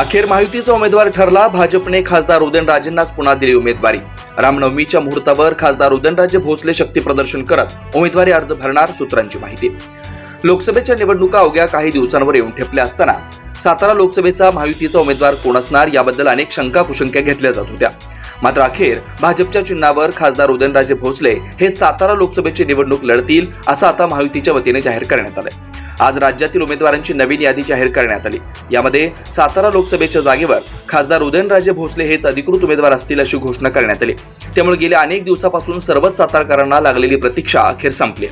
अखेर महायुतीचा उमेदवार ठरला. भाजपने खासदार उदयनराजेंनाच पुन्हा दिली उमेदवारी. रामनवमीच्या मुहूर्तावर खासदार उदयनराजे भोसले शक्ती प्रदर्शन करत उमेदवारी अर्ज भरणार सूत्रांची माहिती. लोकसभेच्या निवडणुका अवघ्या काही दिवसांवर येऊन ठेपल्या असताना सातारा लोकसभेचा महायुतीचा उमेदवार कोण असणार याबद्दल अनेक शंका कुशंक्या घेतल्या जात होत्या. मात्र अखेर भाजपच्या चिन्हावर खासदार उदयनराजे भोसले हे सातारा लोकसभेची निवडणूक लढतील असं आता महायुतीच्या वतीने जाहीर करण्यात आलंय. आज राज्यातील उमेदवारांची नवीन यादी जाहीर करण्यात आली. यामध्ये सातारा लोकसभेच्या जागेवर खासदार उदयनराजे भोसले हेच अधिकृत उमेदवार असतील अशी घोषणा करण्यात आली. त्यामुळे गेल्या अनेक दिवसापासून सर्वच सातारकरांना लागलेली प्रतीक्षा अखेर संपली.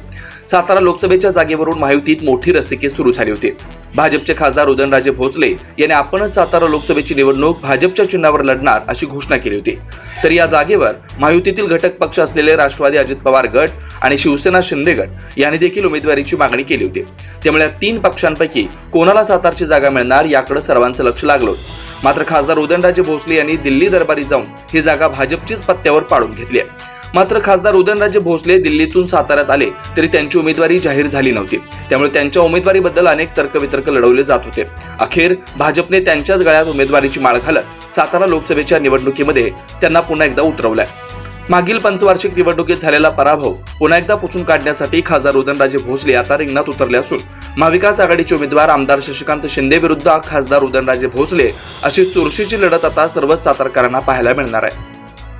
सातारा लोकसभेच्या जागेवरून महायुतीत मोठी रसिके सुरू झाली होती. भाजपचे खासदार उदयनराजे भोसले यांनी आपणच सातारा लोकसभेची निवडणूक भाजपच्या चिन्हावर लढणार अशी घोषणा केली होती. तर या जागेवर महायुतीतील घटक पक्ष असलेले राष्ट्रवादी अजित पवार गट आणि शिवसेना शिंदे गट यांनी देखील उमेदवारीची मागणी केली होती. त्यामुळे या तीन पक्षांपैकी कोणाला सातारची जागा मिळणार याकडे सर्वांचं लक्ष लागलं होतं. मात्र खासदार उदयनराजे भोसले यांनी दिल्ली दरबारी जाऊन ही जागा भाजपचीच पत्त्यावर पाडून घेतली आहे. मात्र खासदार उदयनराजे भोसले दिल्लीतून साताऱ्यात आले तरी त्यांची उमेदवारी जाहीर झाली नव्हती. त्यामुळे त्यांच्या उमेदवारीबद्दल अनेक तर्कवितर्क लढवले जात होते. अखेर भाजपने त्यांच्याच गळ्यात उमेदवारीची माळ घालत सातारा लोकसभेच्या निवडणुकीमध्ये त्यांना पुन्हा एकदा उतरवलंय. मागील पंचवार्षिक निवडणुकीत झालेला पराभव पुन्हा एकदा पुसून काढण्यासाठी खासदार उदयनराजे भोसले आता रिंगणात उतरले असून महाविकास आघाडीचे उमेदवार आमदार शशिकांत शिंदे विरुद्ध खासदार उदयनराजे भोसले अशी चुरशीची लढत आता सर्वच सातारकरांना पाहायला मिळणार आहे.